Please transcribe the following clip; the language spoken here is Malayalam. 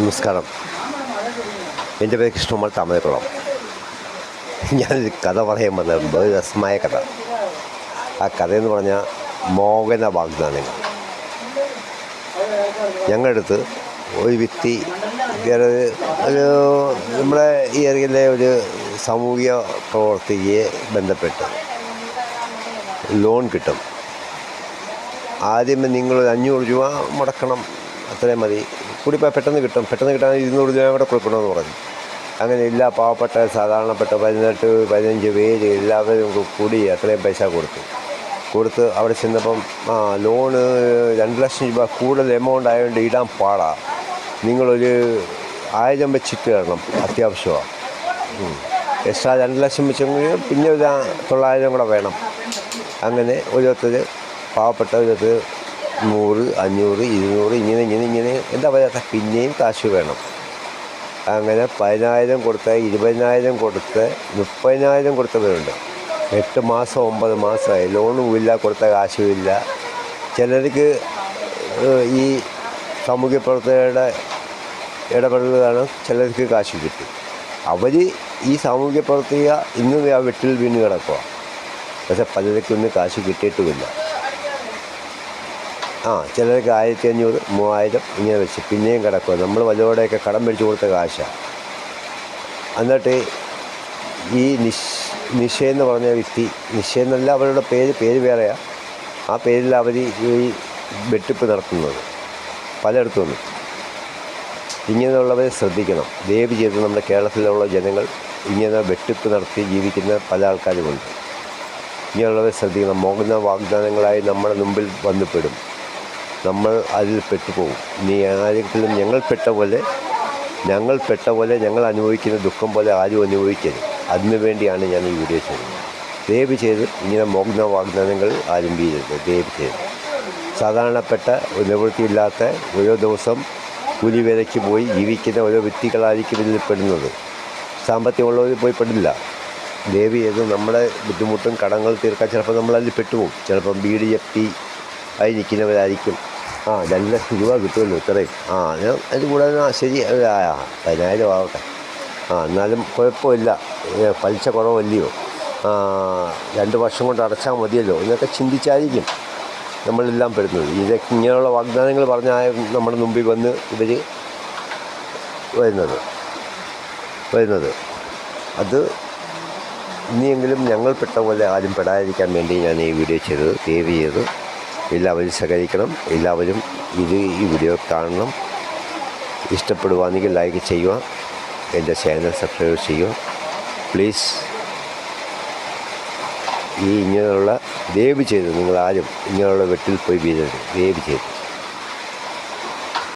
നമസ്കാരം. എന്റെ പേര് കൃഷ്ണകുമാർ താമരക്കുളം. ഞാനൊരു കഥ പറയാൻ വന്നത് ഒരു രസമായ കഥ. ആ കഥയെന്ന് പറഞ്ഞാൽ മോഹന വാഗ്ദാനങ്ങൾ. ഞങ്ങളുടെ അടുത്ത് ഒരു വ്യക്തി ഒരു നമ്മുടെ ഈ ഏരിയയിലെ ഒരു സാമൂഹിക പ്രവർത്തകയെ ബന്ധപ്പെട്ട് ലോൺ കിട്ടും. ആദ്യമേ നിങ്ങളൊരു അഞ്ഞൂറ് രൂപ മുടക്കണം. അത്രയും മതി. കൂടിപ്പോയി പെട്ടെന്ന് കിട്ടും. പെട്ടെന്ന് കിട്ടാൻ ഇരുന്നൂറ് രൂപ കൂടെ കൊടുക്കണമെന്ന് പറഞ്ഞു. അങ്ങനെ എല്ലാ പാവപ്പെട്ട സാധാരണപ്പെട്ട പതിനെട്ട് പതിനഞ്ച് പേര് എല്ലാവരും കൂടി അത്രയും പൈസ കൊടുത്തു. കൊടുത്ത് അവിടെ ചെന്നപ്പം ആ ലോണ് രണ്ട് ലക്ഷം രൂപ കൂടുതൽ എമൗണ്ട് ആയതുകൊണ്ട് ഇടാൻ പാടാ. നിങ്ങളൊരു ആയിരം വെച്ചിട്ട് തരണം അത്യാവശ്യമാണ് എക്സ്ട്രാ രണ്ട് ലക്ഷം വെച്ചെങ്കിൽ പിന്നെ ഒരു തൊള്ളായിരം കൂടെ വേണം. അങ്ങനെ ഓരോരുത്തർ പാവപ്പെട്ട ഓരോരുത്തർ നൂറ് അഞ്ഞൂറ് ഇരുന്നൂറ് ഇങ്ങനെ ഇങ്ങനെ ഇങ്ങനെ. എന്താ പറയാത്ത? പിന്നെയും കാശ് വേണം. അങ്ങനെ പതിനായിരം കൊടുത്ത് ഇരുപതിനായിരം കൊടുത്ത് മുപ്പതിനായിരം കൊടുത്തവരുണ്ട്. എട്ട് മാസം ഒമ്പത് മാസമായി. ലോണും ഇല്ല കൊടുത്ത കാശും ഇല്ല. ചിലർക്ക് ഈ സാമൂഹ്യ പ്രവർത്തകരുടെ ഇടപെടലാണ് ചിലർക്ക് കാശ് കിട്ടി അവർ ഈ സാമൂഹ്യ പ്രവർത്തക ഇന്നും ആ വെട്ടിൽ വീണ് കിടക്കുക പക്ഷെ പലർക്കൊന്നും കാശ് കിട്ടിയിട്ടുമില്ല. ആ ചിലർക്ക് ആയിരത്തി അഞ്ഞൂറ് മൂവായിരം ഇങ്ങനെ വെച്ച് പിന്നെയും കിടക്കുക നമ്മൾ വല്ലതോടെയൊക്കെ കടം മേടിച്ച് കൊടുത്ത കാശാണ് എന്നിട്ട് ഈ നിശ് നിഷ എന്ന് പറഞ്ഞ വ്യക്തി നിഷ എന്നല്ല അവരുടെ പേര് പേര് വേറെയാണ് ആ പേരിൽ അവർ ഈ വെട്ടിപ്പ് നടത്തുന്നത്. പലയിടത്തും ഇങ്ങനെയുള്ളവരെ ശ്രദ്ധിക്കണം. ദയവ് ചെയ്ത് നമ്മുടെ കേരളത്തിലുള്ള ജനങ്ങൾ ഇങ്ങനെ വെട്ടിപ്പ് നടത്തി ജീവിക്കുന്ന പല ആൾക്കാരുമുണ്ട്. ഇങ്ങനെയുള്ളവരെ ശ്രദ്ധിക്കണം. മോഹന വാഗ്ദാനങ്ങളായി നമ്മുടെ മുമ്പിൽ വന്നു പെടും നമ്മൾ അതിൽ പെട്ടുപോകും. നീ ആരെങ്കിലും ഞങ്ങൾ പെട്ട പോലെ ഞങ്ങൾ പെട്ട പോലെ ഞങ്ങൾ അനുഭവിക്കുന്ന ദുഃഖം പോലെ ആരും അനുഭവിക്കരുത്. അതിനു വേണ്ടിയാണ് ഞാൻ ഈ വീഡിയോ ചെയ്യുന്നത്. ദയവ് ചെയ്ത് ഇങ്ങനെ മോഗ്ന വാഗ്ദാനങ്ങൾ ആരും വീഴരുത് ദയവ് ചെയ്ത്. സാധാരണപ്പെട്ട നിവൃത്തിയില്ലാത്ത ഓരോ ദിവസം കൂലി വിലയ്ക്ക് പോയി ജീവിക്കുന്ന ഓരോ വ്യക്തികളായിരിക്കും ഇതിൽ പെടുന്നത്. സാമ്പത്തികമുള്ളവർ പോയി പെടില്ല. ദയവ് ചെയ്ത് നമ്മുടെ ബുദ്ധിമുട്ടും കടങ്ങൾ തീർക്കാൻ ചിലപ്പോൾ നമ്മളതിൽ പെട്ടുപോകും. ചിലപ്പം ബീഡി ജപ്തി ആയി നിൽക്കുന്നവരായിരിക്കും. ആ രണ്ട് ലക്ഷം രൂപ കിട്ടുമല്ലോ ഇത്രയും ആ അത് കൂടാതെ ആ ശരി ആ, പതിനായിരം ആവട്ടെ. ആ എന്നാലും കുഴപ്പമില്ല. പലിശ കുറവല്ലയോ. രണ്ട് വർഷം കൊണ്ട് അടച്ചാൽ മതിയല്ലോ. എന്നൊക്കെ ചിന്തിച്ചായിരിക്കും നമ്മളെല്ലാം പെടുന്നത്. ഇതൊക്കെ ഇങ്ങനെയുള്ള വാഗ്ദാനങ്ങൾ പറഞ്ഞാൽ നമ്മുടെ മുമ്പിൽ വന്ന് ഇവർ വരുന്നത്. വരുന്നത്. അത് ഇനിയെങ്കിലും ഞങ്ങൾ പെട്ട പോലെ ആരും പെടാതിരിക്കാൻ വേണ്ടി ഞാൻ ഈ വീഡിയോ ചെയ്തത് സേവ് ചെയ്ത് എല്ലാവരും സഹകരിക്കണം. എല്ലാവരും ഇത് ഈ വീഡിയോ കാണണം. ഇഷ്ടപ്പെടുവാണെങ്കിൽ ലൈക്ക് ചെയ്യുക. എന്റെ ചാനൽ സബ്സ്ക്രൈബ് ചെയ്യുക. പ്ലീസ് ഈ ഇങ്ങനെയുള്ള ദയവ് ചെയ്ത് നിങ്ങളാരും ഇങ്ങനെയുള്ള വെട്ടിൽ പോയി വീഴരുത്. ദയവ് ചെയ്ത്.